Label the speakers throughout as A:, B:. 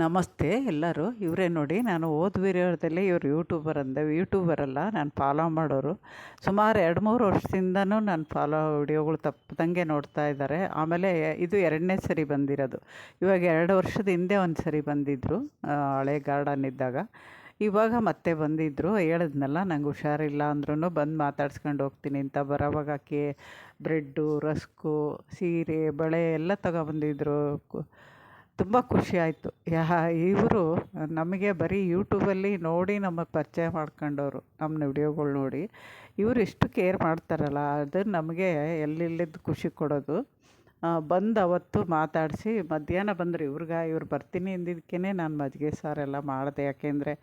A: ನಮಸ್ತೆ ಎಲ್ಲರೂ. ಇವರೇ ನೋಡಿ, ನಾನು ವಿಡಿಯೋದಲ್ಲಿ ಇವರು ಯೂಟ್ಯೂಬರ್ ಅಂದೆ. ಯೂಟ್ಯೂಬರ್ ಅಲ್ಲ, ನಾನು ಫಾಲೋ ಮಾಡೋರು. ಸುಮಾರು ಎರಡು ಮೂರು ವರ್ಷದಿಂದನೂ ನಾನು ಫಾಲೋ ವಿಡಿಯೋಗಳು ತಪ್ಪದಂಗೆ ನೋಡ್ತಾ ಇದ್ದಾರೆ. ಆಮೇಲೆ ಇದು ಎರಡನೇ ಸರಿ ಬಂದಿರೋದು. ಇವಾಗ ಎರಡು ವರ್ಷದ ಹಿಂದೆ ಒಂದು ಸರಿ ಬಂದಿದ್ದರು ಹಳೆ ಗಾರ್ಡನ್ ಇದ್ದಾಗ. ಇವಾಗ ಮತ್ತೆ ಬಂದಿದ್ದರು ಹೇಳಿದ್ನಲ್ಲ, ನಂಗೆ ಹುಷಾರಿಲ್ಲ ಅಂದ್ರೂ ಬಂದು ಮಾತಾಡ್ಸ್ಕೊಂಡು ಹೋಗ್ತೀನಿ ಅಂತ. ಬರೋವಾಗ ಕೇ ಬ್ರೆಡ್ಡು, ರಸ್ಕು, ಸೀರೆ, ಬಳೆ ಎಲ್ಲ ತಗೊಬಂದಿದ್ರು. ತುಂಬ ಖುಷಿ ಆಯಿತು. ಯಾ, ಇವರು ನಮಗೆ ಬರೀ ಯೂಟ್ಯೂಬಲ್ಲಿ ನೋಡಿ ನಮಗೆ ಪರಿಚಯ ಮಾಡ್ಕೊಂಡವರು, ನಮ್ಮ ವಿಡಿಯೋಗಳು ನೋಡಿ. ಇವರು ಇಷ್ಟು ಕೇರ್ ಮಾಡ್ತಾರಲ್ಲ ಅದು ನಮಗೆ ಎಲ್ಲಿಲ್ಲದ ಖುಷಿ ಕೊಡೋದು. ಬಂದು ಅವತ್ತು ಮಾತಾಡಿಸಿ, ಮಧ್ಯಾಹ್ನ ಬಂದರು ಇವ್ರಿಗೆ, ಇವ್ರು ಬರ್ತೀನಿ ಅಂದಿದ್ದಕ್ಕೇ ನಾನು ಮಜ್ಜಿಗೆ ಸಾರೆಲ್ಲ ಮಾಡಿದೆ. ಯಾಕೆಂದರೆ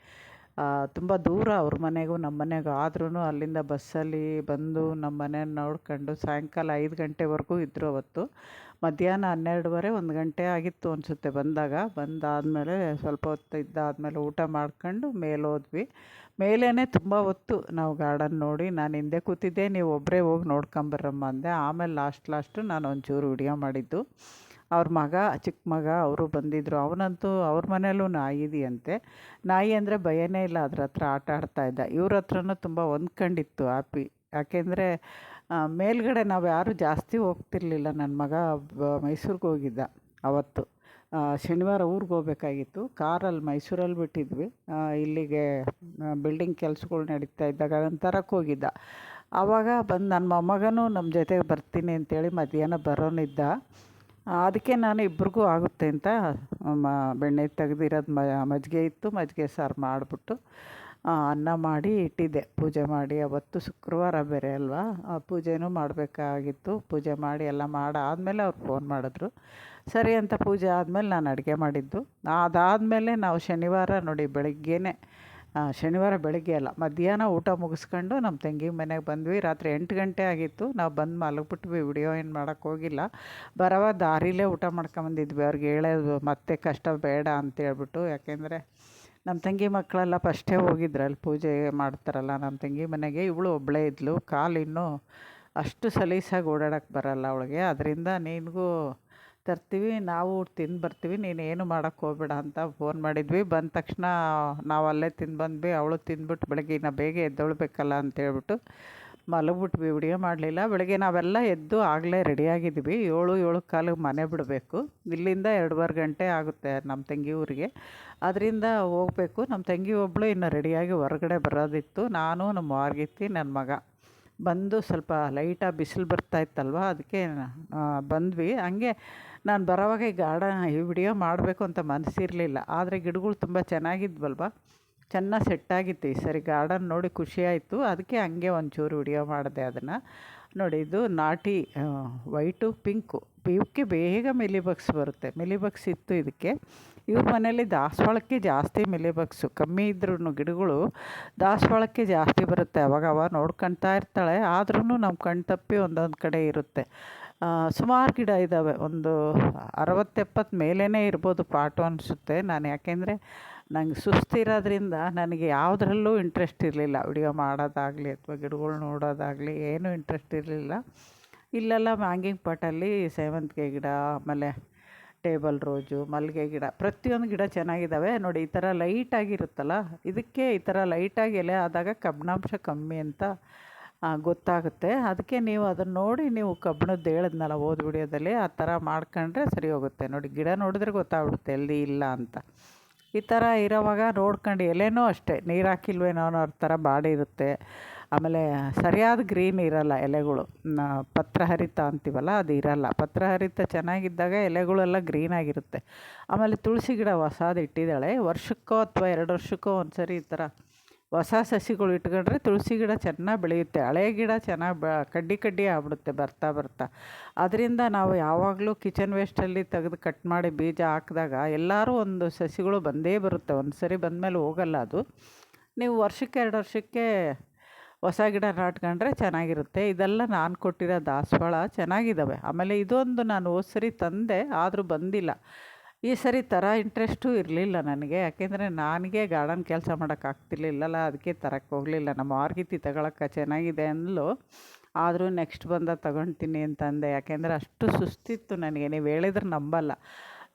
A: ತುಂಬ ದೂರ ಅವ್ರ ಮನೆಗೂ ನಮ್ಮ ಮನೆಗೂ. ಆದ್ರೂ ಅಲ್ಲಿಂದ ಬಸ್ಸಲ್ಲಿ ಬಂದು ನಮ್ಮ ಮನೇನ ನೋಡ್ಕೊಂಡು ಸಾಯಂಕಾಲ ಐದು ಗಂಟೆವರೆಗೂ ಇದ್ದರು ಅವತ್ತು. ಮಧ್ಯಾಹ್ನ ಹನ್ನೆರಡುವರೆ, ಒಂದು ಗಂಟೆ ಆಗಿತ್ತು ಅನಿಸುತ್ತೆ ಬಂದಾಗ. ಬಂದಾದಮೇಲೆ ಸ್ವಲ್ಪ ಹೊತ್ತು ಇದ್ದಾದಮೇಲೆ ಊಟ ಮಾಡ್ಕೊಂಡು ಮೇಲೆ ಹೋದ್ವಿ. ಮೇಲೇ ತುಂಬ ಹೊತ್ತು ನಾವು ಗಾರ್ಡನ್ ನೋಡಿ, ನಾನು ಹಿಂದೆ ಕೂತಿದ್ದೆ, ನೀವು ಒಬ್ಬರೇ ಹೋಗಿ ನೋಡ್ಕೊಂಬರಮ್ಮ ಅಂದೆ. ಆಮೇಲೆ ಲಾಸ್ಟ್ ಲಾಸ್ಟು ನಾನು ಒಂಚೂರು ವಿಡಿಯೋ ಮಾಡಿದ್ದು. ಅವ್ರ ಮಗ, ಚಿಕ್ಕ ಮಗ ಅವರು ಬಂದಿದ್ದರು ಅವನಂತೂ ಅವ್ರ ಮನೆಯಲ್ಲೂ ನಾಯಿ ಇದೆಯಂತೆ. ನಾಯಿ ಅಂದರೆ ಭಯನೇ ಇಲ್ಲ, ಅದ್ರ ಹತ್ರ ಆಟ ಆಡ್ತಾ ಇದ್ದ. ಇವ್ರ ಹತ್ರನೂ ತುಂಬ ಹೊಂದ್ಕೊಂಡಿತ್ತು ಆಪಿ. ಯಾಕೆಂದರೆ ಮೇಲ್ಗಡೆ ನಾವು ಯಾರೂ ಜಾಸ್ತಿ ಹೋಗ್ತಿರ್ಲಿಲ್ಲ. ನನ್ನ ಮಗ ಮೈಸೂರಿಗೆ ಹೋಗಿದ್ದ ಅವತ್ತು. ಶನಿವಾರ ಊರಿಗೆ ಹೋಗ್ಬೇಕಾಗಿತ್ತು. ಕಾರಲ್ಲಿ ಮೈಸೂರಲ್ಲಿ ಬಿಟ್ಟಿದ್ವಿ. ಇಲ್ಲಿಗೆ ಬಿಲ್ಡಿಂಗ್ ಕೆಲಸಗಳು ನಡೀತಾ ಇದ್ದಾಗ ಅದನ್ನು ತರಕ್ಕೆ ಹೋಗಿದ್ದ. ಆವಾಗ ಬಂದು ನನ್ನ ಮೊಮ್ಮಗನೂ ನಮ್ಮ ಜೊತೆಗೆ ಬರ್ತೀನಿ ಅಂತೇಳಿ ಮಧ್ಯಾಹ್ನ ಬರೋನಿದ್ದ. ಅದಕ್ಕೆ ನಾನು ಇಬ್ರಿಗೂ ಆಗುತ್ತೆ ಅಂತ, ಮ, ಬೆಣ್ಣೆ ತೆಗೆದಿರೋದು ಮಜ್ಜಿಗೆ ಇತ್ತು, ಮಜ್ಜಿಗೆ ಸಾರು ಮಾಡಿಬಿಟ್ಟು ಅನ್ನ ಮಾಡಿ ಇಟ್ಟಿದ್ದೆ. ಪೂಜೆ ಮಾಡಿ, ಅವತ್ತು ಶುಕ್ರವಾರ ಬೇರೆ ಅಲ್ವಾ? ಆ, ಪೂಜೆನೂ ಮಾಡಬೇಕಾಗಿತ್ತು. ಪೂಜೆ ಮಾಡಿ ಎಲ್ಲ ಮಾಡಾದಮೇಲೆ ಅವ್ರು ಫೋನ್ ಮಾಡಿದ್ರು. ಸರಿ ಅಂತ ಪೂಜೆ ಆದಮೇಲೆ ನಾನು ಅಡುಗೆ ಮಾಡಿದ್ದು. ಅದಾದಮೇಲೆ ನಾವು ಶನಿವಾರ ನೋಡಿ ಬೆಳಗ್ಗೆನೇ ಶನಿವಾರ ಬೆಳಗ್ಗೆ ಅಲ್ಲ. ಮಧ್ಯಾಹ್ನ ಊಟ ಮುಗಿಸ್ಕೊಂಡು ನಮ್ಮ ತಂಗಿ ಮನೆಗೆ ಬಂದ್ವಿ. ರಾತ್ರಿ ಎಂಟು ಗಂಟೆ ಆಗಿತ್ತು. ನಾವು ಬಂದು ಮಲಗಿಬಿಟ್ವಿ. ವಿಡಿಯೋ ಏನು ಮಾಡೋಕ್ಕೆ ಹೋಗಿಲ್ಲ. ಬರವ ದಾರಿಲೇ ಊಟ ಮಾಡ್ಕೊಂಬಂದಿದ್ವಿ ಅವ್ರಿಗೆ ಹೇಳೋದು ಮತ್ತೆ ಕಷ್ಟ ಬೇಡ ಅಂತೇಳ್ಬಿಟ್ಟು ಯಾಕೆಂದರೆ ನಮ್ಮ ತಂಗಿ ಮಕ್ಕಳೆಲ್ಲ ಫಸ್ಟೇ ಹೋಗಿದ್ರು. ಅಲ್ಲಿ ಪೂಜೆ ಮಾಡ್ತಾರಲ್ಲ ನಮ್ಮ ತಂಗಿ ಮನೆಗೆ. ಇವಳು ಒಬ್ಬಳೇ ಇದ್ಲು. ಕಾಲು ಇನ್ನೂ ಅಷ್ಟು ಸಲೀಸಾಗಿ ಓಡಾಡೋಕ್ಕೆ ಬರಲ್ಲ ಅವಳಿಗೆ. ಅದರಿಂದ ನಿನಗೂ ತರ್ತೀವಿ, ನಾವು ತಿಂದು ಬರ್ತೀವಿ ನೀನು ಏನು ಮಾಡೋಕ್ಕೆ ಹೋಗ್ಬೇಡ ಅಂತ ಫೋನ್ ಮಾಡಿದ್ವಿ. ಬಂದ ತಕ್ಷಣ ನಾವು ಅಲ್ಲೇ ತಿಂದು ಬಂದ್ವಿ. ಅವಳು ತಿಂದ್ಬಿಟ್ಟು ಬೆಳಗ್ಗೆ ಇನ್ನು ಬೇಗ ಎದ್ದೊಳ್ಬೇಕಲ್ಲ ಅಂತೇಳ್ಬಿಟ್ಟು ಮಲಗ್ಬಿಟ್ವಿ. ವಿಡಿಯೋ ಮಾಡಲಿಲ್ಲ. ಬೆಳಗ್ಗೆ ನಾವೆಲ್ಲ ಎದ್ದು ಆಗಲೇ ರೆಡಿಯಾಗಿದ್ವಿ ಏಳು ಏಳು ಕಾಲು ಮನೆ ಬಿಡಬೇಕು. ಇಲ್ಲಿಂದ ಎರಡೂವರೆ ಗಂಟೆ ಆಗುತ್ತೆ ನಮ್ಮ ತಂಗಿ ಊರಿಗೆ. ಅದರಿಂದ ಹೋಗಬೇಕು. ನಮ್ಮ ತಂಗಿ ಒಬ್ಬಳು ಇನ್ನು ರೆಡಿಯಾಗಿ ಹೊರಗಡೆ ಬರೋದಿತ್ತು. ನಾನು, ನಮ್ಮ ಮಾರ್ಗಿತ್ತಿ ನನ್ನ ಮಗ. ಬಂದು ಸ್ವಲ್ಪ ಲೈಟಾಗಿ ಬಿಸಿಲು ಬರ್ತಾ ಇತ್ತಲ್ವ ಅದಕ್ಕೆ ಬಂದ್ವಿ. ಹಂಗೆ ನಾನು ಬರೋವಾಗ ಈ ಗಾರ್ಡನ್ ಈ ವಿಡಿಯೋ ಮಾಡಬೇಕು ಅಂತ ಮನಸ್ಸಿರಲಿಲ್ಲ ಆದರೆ ಗಿಡಗಳು ತುಂಬ ಚೆನ್ನಾಗಿದ್ವಲ್ವ? ಚೆನ್ನಾಗಿ ಸೆಟ್ಟಾಗಿತ್ತು ಈ ಸರಿ. ಗಾರ್ಡನ್ ನೋಡಿ ಖುಷಿ ಆಯಿತು. ಅದಕ್ಕೆ ಹಂಗೆ ಒಂಚೂರು ವಿಡಿಯೋ ಮಾಡಿದೆ ಅದನ್ನು. ನೋಡಿ, ಇದು ನಾಟಿ ವೈಟು, ಪಿಂಕು. ಇವಕ್ಕೆ ಬೇಗ ಮಿಲಿಬಗ್ಸ್ ಬರುತ್ತೆ. ಮಿಲಿಬಗ್ಸ್ ಇತ್ತು ಇದಕ್ಕೆ. ಇವ್ರ ಮನೇಲಿ ದಾಸವಾಳಕ್ಕೆ ಜಾಸ್ತಿ ಮಿಲಿಬಗ್ಸು. ಕಮ್ಮಿ ಇದ್ರೂ ಗಿಡಗಳು ದಾಸವಾಳಕ್ಕೆ ಜಾಸ್ತಿ ಬರುತ್ತೆ. ಅವಾಗ ಅವ ನೋಡ್ಕೊಳ್ತಾ ಇರ್ತಾಳೆ. ಆದ್ರೂ ನಮ್ಮ ಕಣ್ತಪ್ಪಿ ಒಂದೊಂದು ಕಡೆ ಇರುತ್ತೆ. ಸುಮಾರು ಗಿಡ ಇದ್ದಾವೆ ಒಂದು ಅರವತ್ತೆಪ್ಪತ್ತು ಮೇಲೇ ಇರ್ಬೋದು ಪಾಟು ಅನಿಸುತ್ತೆ. ನಾನು ಯಾಕೆಂದರೆ ನಂಗೆ ಸುಸ್ತಿರೋದ್ರಿಂದ ನನಗೆ ಯಾವುದ್ರಲ್ಲೂ ಇಂಟ್ರೆಸ್ಟ್ ಇರಲಿಲ್ಲ. ವಿಡಿಯೋ ಮಾಡೋದಾಗಲಿ ಅಥವಾ ಗಿಡಗಳು ನೋಡೋದಾಗಲಿ ಏನೂ ಇಂಟ್ರೆಸ್ಟ್ ಇರಲಿಲ್ಲ. ಇಲ್ಲೆಲ್ಲ ಮ್ಯಾಂಗಿಂಗ್ ಪಾಟಲ್ಲಿ ಸೇವಂತಿಗೆ ಗಿಡ, ಆಮೇಲೆ ಟೇಬಲ್ ರೋಜು, ಮಲ್ಲಿಗೆ ಗಿಡ, ಪ್ರತಿಯೊಂದು ಗಿಡ ಚೆನ್ನಾಗಿದ್ದಾವೆ ನೋಡಿ, ಈ ಥರ ಲೈಟಾಗಿರುತ್ತಲ್ಲ ಇದಕ್ಕೆ ಈ ಥರ ಲೈಟಾಗಿ ಎಲೆ ಆದಾಗ ಕಬ್ಬಿಣಾಂಶ ಕಮ್ಮಿ ಅಂತ ಗೊತ್ತಾಗುತ್ತೆ. ಅದಕ್ಕೆ ನೀವು ಅದನ್ನು ನೋಡಿ ನೀವು ಕಬ್ಬಿಣದ್ದು ಹೇಳಿದ್ನಲ್ಲ ಹೋದ ವಿಡಿಯೋದಲ್ಲಿ ಆ ಥರ ಮಾಡ್ಕೊಂಡ್ರೆ ಸರಿ ಹೋಗುತ್ತೆ. ನೋಡಿ ಗಿಡ ನೋಡಿದ್ರೆ ಗೊತ್ತಾಗ್ಬಿಡುತ್ತೆ ಎಲ್ಲಿ ಇಲ್ಲ ಅಂತ. ಈ ಥರ ಇರೋವಾಗ ನೋಡ್ಕೊಂಡು ಎಲೆನೂ ಅಷ್ಟೇ, ನೀರು ಹಾಕಿಲ್ವೇನೋ ಅನ್ನೋ ಥರ ಬಾಡಿ ಇರುತ್ತೆ. ಆಮೇಲೆ ಸರಿಯಾದ ಗ್ರೀನ್ ಇರಲ್ಲ ಎಲೆಗಳು. ಪತ್ರಹರಿತ ಅಂತೀವಲ್ಲ ಅದು ಇರಲ್ಲ. ಪತ್ರಹರಿತ ಚೆನ್ನಾಗಿದ್ದಾಗ ಎಲೆಗಳೆಲ್ಲ ಗ್ರೀನ್ ಆಗಿರುತ್ತೆ. ಆಮೇಲೆ ತುಳಸಿ ಗಿಡ ಹೊಸದು ಇಟ್ಟಿದ್ದಾಳೆ. ವರ್ಷಕ್ಕೋ ಅಥವಾ ಎರಡು ವರ್ಷಕ್ಕೋ ಒಂದು ಸರಿ ಈ ಥರ ಹೊಸ ಸಸಿಗಳು ಇಟ್ಕೊಂಡ್ರೆ ತುಳಸಿ ಗಿಡ ಚೆನ್ನಾಗಿ ಬೆಳೆಯುತ್ತೆ. ಹಳೆ ಗಿಡ ಚೆನ್ನಾಗಿ ಬ, ಕಡ್ಡಿ ಕಡ್ಡಿ ಆಗ್ಬಿಡುತ್ತೆ, ಬರ್ತಾ ಬರ್ತಾ. ಅದರಿಂದ ನಾವು ಯಾವಾಗಲೂ ಕಿಚನ್ ವೇಸ್ಟಲ್ಲಿ ತೆಗೆದು ಕಟ್ ಮಾಡಿ ಬೀಜ ಹಾಕಿದಾಗ ಎಲ್ಲರೂ ಒಂದು ಸಸಿಗಳು ಬಂದೇ ಬರುತ್ತೆ. ಒಂದು ಸರಿ ಬಂದಮೇಲೆ ಹೋಗಲ್ಲ ಅದು. ನೀವು ವರ್ಷಕ್ಕೆ ಎರಡು ವರ್ಷಕ್ಕೆ ಹೊಸ ಗಿಡ ನಾಟ್ಕೊಂಡ್ರೆ ಚೆನ್ನಾಗಿರುತ್ತೆ. ಇದೆಲ್ಲ ನಾನು ಕೊಟ್ಟಿರೋ ದಾಸವಾಳ. ಚೆನ್ನಾಗಿದ್ದಾವೆ ಆಮೇಲೆ ಇದೊಂದು ನಾನು ಹೋದ ತಂದೆ, ಆದರೂ ಬಂದಿಲ್ಲ. ಈ ಸರಿ ಥರ ಇಂಟ್ರೆಸ್ಟು ಇರಲಿಲ್ಲ ನನಗೆ. ಯಾಕೆಂದರೆ ನನಗೆ ಗಾರ್ಡನ್ ಕೆಲಸ ಮಾಡೋಕ್ಕಾಗ್ತಿರ್ಲಿಲ್ಲಲ್ಲ ಅದಕ್ಕೆ ತರಕ್ಕೆ ಹೋಗಲಿಲ್ಲ. ನಮ್ಮ ಆರ್ಗಿತಿ ತಗೊಳಕ್ಕೆ ಚೆನ್ನಾಗಿದೆ ಅಂದ್ಲು. ಆದರೂ ನೆಕ್ಸ್ಟ್ ಬಂದಾಗ ತಗೊಳ್ತೀನಿ ಅಂತಂದೆ. ಯಾಕೆಂದರೆ ಅಷ್ಟು ಸುಸ್ತಿತ್ತು ನನಗೆ. ನೀವು ಹೇಳಿದ್ರೆ ನಂಬಲ್ಲ.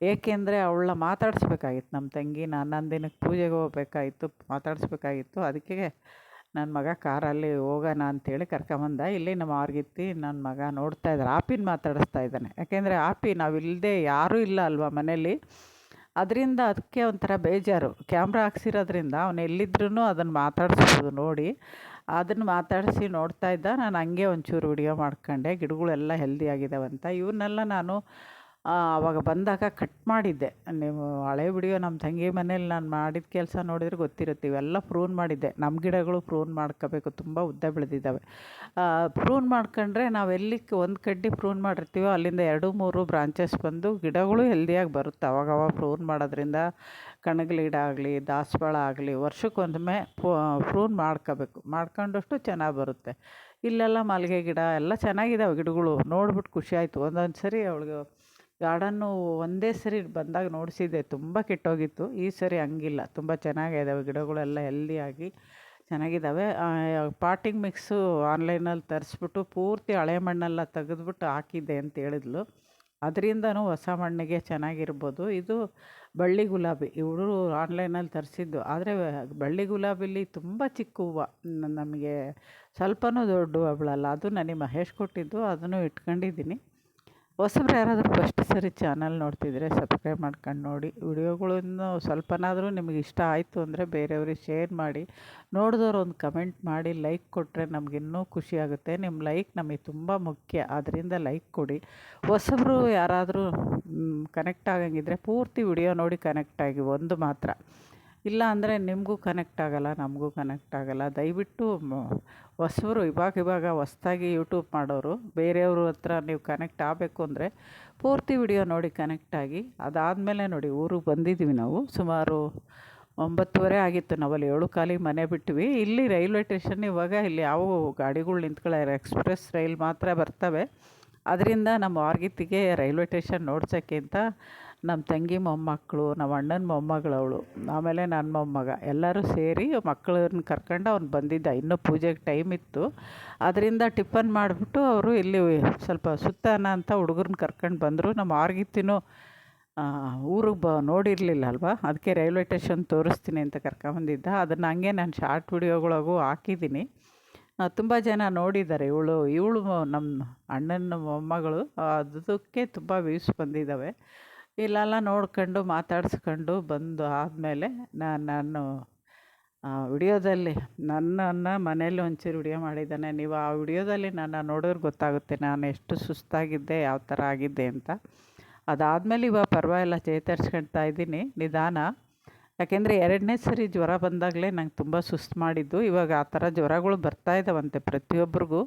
A: ಏಕೆಂದರೆ ಅವಳ ಮಾತಾಡಿಸ್ಬೇಕಾಗಿತ್ತು ನಮ್ಮ ತಂಗಿ. ನಾನು ದಿನಕ್ಕೆ ಪೂಜೆಗೆ ಹೋಗ್ಬೇಕಾಗಿತ್ತು, ಮಾತಾಡಿಸ್ಬೇಕಾಗಿತ್ತು. ಅದಕ್ಕೆ ನನ್ನ ಮಗ ಕಾರಲ್ಲಿ ಹೋಗೋಣ ಅಂಥೇಳಿ ಕರ್ಕೊಂಬಂದ, ಇಲ್ಲಿ ನಮ್ಮ ಆರ್ಗಿತ್ತಿ ನನ್ನ ಮಗ ನೋಡ್ತಾ ಇದ್ದಾರೆ ಆಪಿನ ಮಾತಾಡಿಸ್ತಾ ಇದ್ದಾನೆ. ಯಾಕೆಂದರೆ ಆಪಿ ನಾವಿಲ್ಲದೆ ಯಾರೂ ಇಲ್ಲ ಅಲ್ವಾ ಮನೇಲಿ? ಅದರಿಂದ ಅದಕ್ಕೆ ಒಂಥರ ಬೇಜಾರು. ಕ್ಯಾಮ್ರಾ ಹಾಕ್ಸಿರೋದ್ರಿಂದ ಅವನು ಎಲ್ಲಿದ್ರೂ ಅದನ್ನು ಮಾತಾಡಿಸ್ಬೋದು ನೋಡಿ ಅದನ್ನು ಮಾತಾಡಿಸಿ ನೋಡ್ತಾ ಇದ್ದ. ನಾನು ಹಂಗೆ ಒಂಚೂರು ವಿಡಿಯೋ ಮಾಡ್ಕೊಂಡೆ. ಗಿಡಗಳೆಲ್ಲ ಹೆಲ್ದಿ ಆಗಿದ್ದಾವಂತ ಇವನ್ನೆಲ್ಲ ನಾನು ಆವಾಗ ಬಂದಾಗ ಕಟ್ ಮಾಡಿದ್ದೆ. ನೀವು ಹಳೆ ವಿಡಿಯೋ ನಮ್ಮ ತಂಗಿ ಮನೇಲಿ ನಾನು ಮಾಡಿದ ಕೆಲಸ ನೋಡಿದರೆ ಗೊತ್ತಿರುತ್ತೆ, ಇವೆಲ್ಲ ಪ್ರೂನ್ ಮಾಡಿದ್ದೆ. ನಮ್ಮ ಗಿಡಗಳು ಪ್ರೂನ್ ಮಾಡ್ಕೋಬೇಕು, ತುಂಬ ಉದ್ದ ಬೆಳೆದಿದ್ದಾವೆ. ಪ್ರೂನ್ ಮಾಡ್ಕೊಂಡ್ರೆ ನಾವು ಎಲ್ಲಿ ಒಂದು ಕಡ್ಡಿ ಪ್ರೂನ್ ಮಾಡಿರ್ತೀವೋ ಅಲ್ಲಿಂದ ಎರಡು, ಮೂರು ಬ್ರಾಂಚಸ್ ಬಂದು ಗಿಡಗಳು ಹೆಲ್ದಿಯಾಗಿ ಬರುತ್ತೆ. ಅವಾಗವಾಗ ಪ್ರೂನ್ ಮಾಡೋದ್ರಿಂದ ಕಣಗಿಲ ಗಿಡ ಆಗಲಿ, ದಾಸವಾಳ ಆಗಲಿ ವರ್ಷಕ್ಕೊಂದೊಮ್ಮೆ ಪ್ರೂನ್ ಮಾಡ್ಕೋಬೇಕು. ಮಾಡ್ಕೊಂಡಷ್ಟು ಚೆನ್ನಾಗಿ ಬರುತ್ತೆ. ಇಲ್ಲೆಲ್ಲ ಮಲ್ಲಿಗೆ ಗಿಡ ಎಲ್ಲ ಚೆನ್ನಾಗಿದ್ದಾವೆ ಗಿಡಗಳು. ನೋಡ್ಬಿಟ್ಟು ಖುಷಿ ಆಯಿತು. ಒಂದೊಂದು ಸರಿ ಅವಳಿಗೆ ಗಾರ್ಡನ್ನು ಒಂದೇ ಸರಿ ಬಂದಾಗ ನೋಡಿಸಿದ್ದೆ, ತುಂಬ ಕೆಟ್ಟೋಗಿತ್ತು. ಈ ಸರಿ ಹಂಗಿಲ್ಲ. ತುಂಬ ಚೆನ್ನಾಗಿದ್ದಾವೆ ಗಿಡಗಳೆಲ್ಲ ಹೆಲ್ದಿಯಾಗಿ ಚೆನ್ನಾಗಿದ್ದಾವೆ ಪಾಟಿಂಗ್ ಮಿಕ್ಸು ಆನ್ಲೈನಲ್ಲಿ ತರಿಸ್ಬಿಟ್ಟು ಪೂರ್ತಿ ಹಳೆ ಮಣ್ಣೆಲ್ಲ ತೆಗೆದ್ಬಿಟ್ಟು ಹಾಕಿದ್ದೆ ಅಂತ ಹೇಳಿದ್ಲು. ಅದರಿಂದನೂ ಹೊಸ ಮಣ್ಣಿಗೆ ಚೆನ್ನಾಗಿರ್ಬೋದು. ಇದು ಬಳ್ಳಿ ಗುಲಾಬಿ. ಇವರು ಆನ್ಲೈನಲ್ಲಿ ತರಿಸಿದ್ದು. ಆದರೆ ಬಳ್ಳಿ ಗುಲಾಬಿಲಿ ತುಂಬ ಚಿಕ್ಕ ಹೂವು. ನಮಗೆ ಸ್ವಲ್ಪನೂ ದೊಡ್ಡ ಹೂವುಗಳಲ್ಲ. ಅದು ನನಗೆ ಮಹೇಶ್ ಕೊಟ್ಟಿದ್ದು. ಅದನ್ನು ಇಟ್ಕೊಂಡಿದ್ದೀನಿ. ಹೊಸಬ್ರು ಯಾರಾದರೂ ಫಸ್ಟ್ ಸರಿ ಚಾನಲ್ ನೋಡ್ತಿದ್ರೆ ಸಬ್ಸ್ಕ್ರೈಬ್ ಮಾಡ್ಕೊಂಡು ನೋಡಿ. ವಿಡಿಯೋಗಳನ್ನು ಸ್ವಲ್ಪನಾದರೂ ನಿಮಗೆ ಇಷ್ಟ ಆಯಿತು ಅಂದರೆ ಬೇರೆಯವ್ರಿಗೆ ಶೇರ್ ಮಾಡಿ. ನೋಡಿದವ್ರು ಒಂದು ಕಮೆಂಟ್ ಮಾಡಿ ಲೈಕ್ ಕೊಟ್ಟರೆ ನಮಗಿನ್ನೂ ಖುಷಿಯಾಗುತ್ತೆ ನಿಮ್ಮ ಲೈಕ್ ನಮಗೆ ತುಂಬ ಮುಖ್ಯ ಆದ್ದರಿಂದ ಲೈಕ್ ಕೊಡಿ. ಹೊಸಬ್ರು ಯಾರಾದರೂ ಕನೆಕ್ಟ್ ಆಗಂಗಿದ್ರೆ ಪೂರ್ತಿ ವಿಡಿಯೋ ನೋಡಿ ಕನೆಕ್ಟ್ ಆಗಿ, ಒಂದು ಮಾತ್ರ. ಇಲ್ಲ ಅಂದರೆ ನಿಮಗೂ ಕನೆಕ್ಟ್ ಆಗೋಲ್ಲ, ನಮಗೂ ಕನೆಕ್ಟ್ ಆಗೋಲ್ಲ. ದಯವಿಟ್ಟು ಹೊಸಬರು ಇವಾಗ ಇವಾಗ ಹೊಸ್ದಾಗಿ ಯೂಟ್ಯೂಬ್ ಮಾಡೋರು, ಬೇರೆಯವ್ರ ಹತ್ರ ನೀವು ಕನೆಕ್ಟ್ ಆಗಬೇಕು ಅಂದರೆ ಪೂರ್ತಿ ವಿಡಿಯೋ ನೋಡಿ ಕನೆಕ್ಟ್ ಆಗಿ, ಅದಾದಮೇಲೆ ನೋಡಿ ಊರಿಗೆ ಬಂದಿದ್ವಿ ನಾವು. ಸುಮಾರು ಒಂಬತ್ತುವರೆ ಆಗಿತ್ತು ನಾವಲ್ಲಿ, ಏಳು ಕಾಲಿಗೆ ಮನೆ ಬಿಟ್ವಿ. ಇಲ್ಲಿ ರೈಲ್ವೆ ಸ್ಟೇಷನ್ ಇವಾಗ ಇಲ್ಲಿ ಯಾವ ಗಾಡಿಗಳು ನಿಂತ್ಕೊಳ್ಳೋ ಎಕ್ಸ್ಪ್ರೆಸ್ ರೈಲ್ ಮಾತ್ರ ಬರ್ತವೆ. ಅದರಿಂದ ನಮ್ಮ ಆರ್ಗಿತ್ತಿಗೆ ರೈಲ್ವೆ ಸ್ಟೇಷನ್ ನೋಡ್ಸೋಕ್ಕೆ ಅಂತ ನಮ್ಮ ತಂಗಿ ಮೊಮ್ಮಕ್ಕಳು ನಮ್ಮ ಅಣ್ಣನ ಮೊಮ್ಮಗಳವಳು, ಆಮೇಲೆ ನನ್ನ ಮೊಮ್ಮಗ, ಎಲ್ಲರೂ ಸೇರಿ ಮಕ್ಕಳನ್ನ ಕರ್ಕೊಂಡು ಅವ್ನು ಬಂದಿದ್ದ. ಇನ್ನೂ ಪೂಜೆಗೆ ಟೈಮ್ ಇತ್ತು. ಅದರಿಂದ ಟಿಫನ್ ಮಾಡಿಬಿಟ್ಟು ಅವರು ಇಲ್ಲಿ ಸ್ವಲ್ಪ ಸುತ್ತಾನ ಅಂತ ಹುಡುಗರನ್ನ ಕರ್ಕೊಂಡು ಬಂದರು. ನಮ್ಮ ಆರ್ಗಿತ್ತಿನೂ ಊರಿಗೆ ಬ ನೋಡಿರಲಿಲ್ಲ ಅಲ್ವಾ ಅದಕ್ಕೆ ರೈಲ್ವೆ ಸ್ಟೇಷನ್ ತೋರಿಸ್ತೀನಿ ಅಂತ ಕರ್ಕೊಂಬಂದಿದ್ದ. ಅದನ್ನು ಹಂಗೆ ನಾನು ಶಾರ್ಟ್ ವಿಡಿಯೋಗಳಿಗೂ ಹಾಕಿದ್ದೀನಿ. ತುಂಬ ಜನ ನೋಡಿದ್ದಾರೆ. ಇವಳು ಇವಳು ನಮ್ಮ ಅಣ್ಣನ ಮೊಮ್ಮಗಳು. ಅದಕ್ಕೆ ತುಂಬ ವ್ಯೂಸ್ ಬಂದಿದ್ದಾವೆ ಇಲ್ಲೆಲ್ಲ ನೋಡ್ಕೊಂಡು ಮಾತಾಡಿಸ್ಕೊಂಡು ಬಂದು ಆದಮೇಲೆ ನಾನು ನಾನು ವಿಡಿಯೋದಲ್ಲಿ ನನ್ನನ್ನು ಮನೇಲಿ ಒಂಚೂರು ವಿಡಿಯೋ ಮಾಡಿದ್ದಾನೆ. ನೀವು ಆ ವಿಡಿಯೋದಲ್ಲಿ ನನ್ನ ನೋಡಿದ್ರೆ ಗೊತ್ತಾಗುತ್ತೆ ನಾನು ಎಷ್ಟು ಸುಸ್ತಾಗಿದ್ದೆ, ಯಾವ ಥರ ಆಗಿದ್ದೆ ಅಂತ. ಅದಾದಮೇಲೆ ಇವಾಗ ಪರವಾಗಿಲ್ಲ ಚೇತರಿಸ್ಕೊಳ್ತಾ ಇದ್ದೀನಿ, ನಿಧಾನ. ಯಾಕೆಂದರೆ ಎರಡನೇ ಸರಿ ಜ್ವರ ಬಂದಾಗಲೇ ನಂಗೆ ತುಂಬ ಸುಸ್ತು ಮಾಡಿದ್ದು. ಇವಾಗ ಆ ಥರ ಜ್ವರಗಳು ಬರ್ತಾ ಇದ್ದಾವಂತೆ ಪ್ರತಿಯೊಬ್ಬರಿಗೂ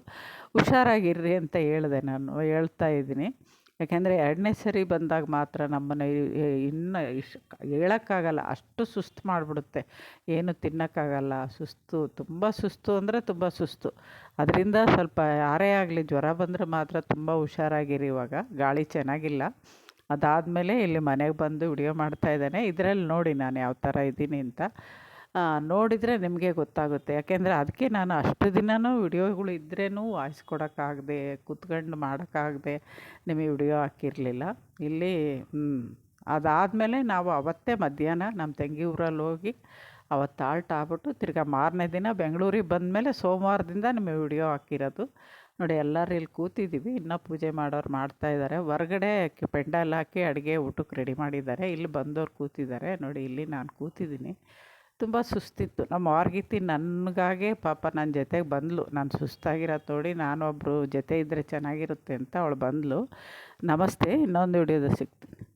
A: ಹುಷಾರಾಗಿರ್ರಿ ಅಂತ ಹೇಳಿದೆ ನಾನು, ಹೇಳ್ತಾ ಇದ್ದೀನಿ. ಯಾಕೆಂದರೆ ಎರಡನೇ ಸರಿ ಬಂದಾಗ ಮಾತ್ರ ನಮ್ಮನ್ನು ಇನ್ನು ಇಶ್, ಹೇಳೋಕ್ಕಾಗಲ್ಲ, ಅಷ್ಟು ಸುಸ್ತು ಮಾಡಿಬಿಡುತ್ತೆ. ಏನು ತಿನ್ನೋಕ್ಕಾಗಲ್ಲ, ಸುಸ್ತು, ತುಂಬ ಸುಸ್ತು ಅಂದರೆ ತುಂಬ ಸುಸ್ತು. ಅದರಿಂದ ಸ್ವಲ್ಪ ಯಾರೇ ಆಗಲಿ ಜ್ವರ ಬಂದರೆ ಮಾತ್ರ ತುಂಬ ಹುಷಾರಾಗಿರಿ ಇವಾಗ, ಗಾಳಿ ಚೆನ್ನಾಗಿಲ್ಲ. ಅದಾದಮೇಲೆ ಇಲ್ಲಿ ಮನೆಗೆ ಬಂದು ವಿಡಿಯೋ ಮಾಡ್ತಾ ಇದ್ದಾನೆ. ಇದರಲ್ಲಿ ನೋಡಿ ನಾನು ಯಾವ ಥರ ಇದ್ದೀನಿ ಅಂತ. ನೋಡಿದರೆ ನಿಮಗೆ ಗೊತ್ತಾಗುತ್ತೆ. ಯಾಕೆಂದರೆ ಅದಕ್ಕೆ ನಾನು ಅಷ್ಟು ದಿನವೂ ವಿಡಿಯೋಗಳು ಇದ್ರೂ ವಾಯ್ಸ್ ಕೊಡೋಕ್ಕಾಗದೆ, ಕೂತ್ಕಂಡು ಮಾಡೋಕ್ಕಾಗದೆ ನಿಮಗೆ ವಿಡಿಯೋ ಹಾಕಿರಲಿಲ್ಲ. ಇಲ್ಲಿ ಅದಾದಮೇಲೆ ನಾವು ಅವತ್ತೇ ಮಧ್ಯಾಹ್ನ ನಮ್ಮ ತಂಗಿ ಊರಲ್ಲಿ ಹೋಗಿ ಅವತ್ತು ಆಲ್ಟ್ ಆಗ್ಬಿಟ್ಟು ತಿರ್ಗಾ ಮಾರನೇ ದಿನ ಬೆಂಗಳೂರಿಗೆ ಬಂದಮೇಲೆ ಸೋಮವಾರದಿಂದ ನಿಮಗೆ ವಿಡಿಯೋ ಹಾಕಿರೋದು. ನೋಡಿ, ಎಲ್ಲರೂ ಇಲ್ಲಿ ಕೂತಿದ್ದೀವಿ. ಇನ್ನೂ ಪೂಜೆ ಮಾಡೋರು ಮಾಡ್ತಾ ಇದ್ದಾರೆ. ಹೊರಗಡೆ ಪೆಂಡಲ್ ಹಾಕಿ ಅಡುಗೆ ಊಟಕ್ಕೆ ರೆಡಿ ಮಾಡಿದ್ದಾರೆ. ಇಲ್ಲಿ ಬಂದವ್ರು ಕೂತಿದ್ದಾರೆ. ನೋಡಿ, ಇಲ್ಲಿ ನಾನು ಕೂತಿದ್ದೀನಿ. ತುಂಬ ಸುಸ್ತಿತ್ತು. ನಮ್ಮ ಆರ್ಗಿತಿ ನನಗಾಗೆ ಪಾಪ ನನ್ನ ಜೊತೆಗೆ ಬಂದಳು ನಾನು ಸುಸ್ತಾಗಿರೋದು ನೋಡಿ ನಾನೊಬ್ಬರು ಜೊತೆ ಇದ್ದರೆ ಚೆನ್ನಾಗಿರುತ್ತೆ ಅಂತ ಅವಳು ಬಂದಳು ನಮಸ್ತೆ, ಇನ್ನೊಂದು ವಿಡಿಯೋದ ಸಿಗ್ತೀನಿ.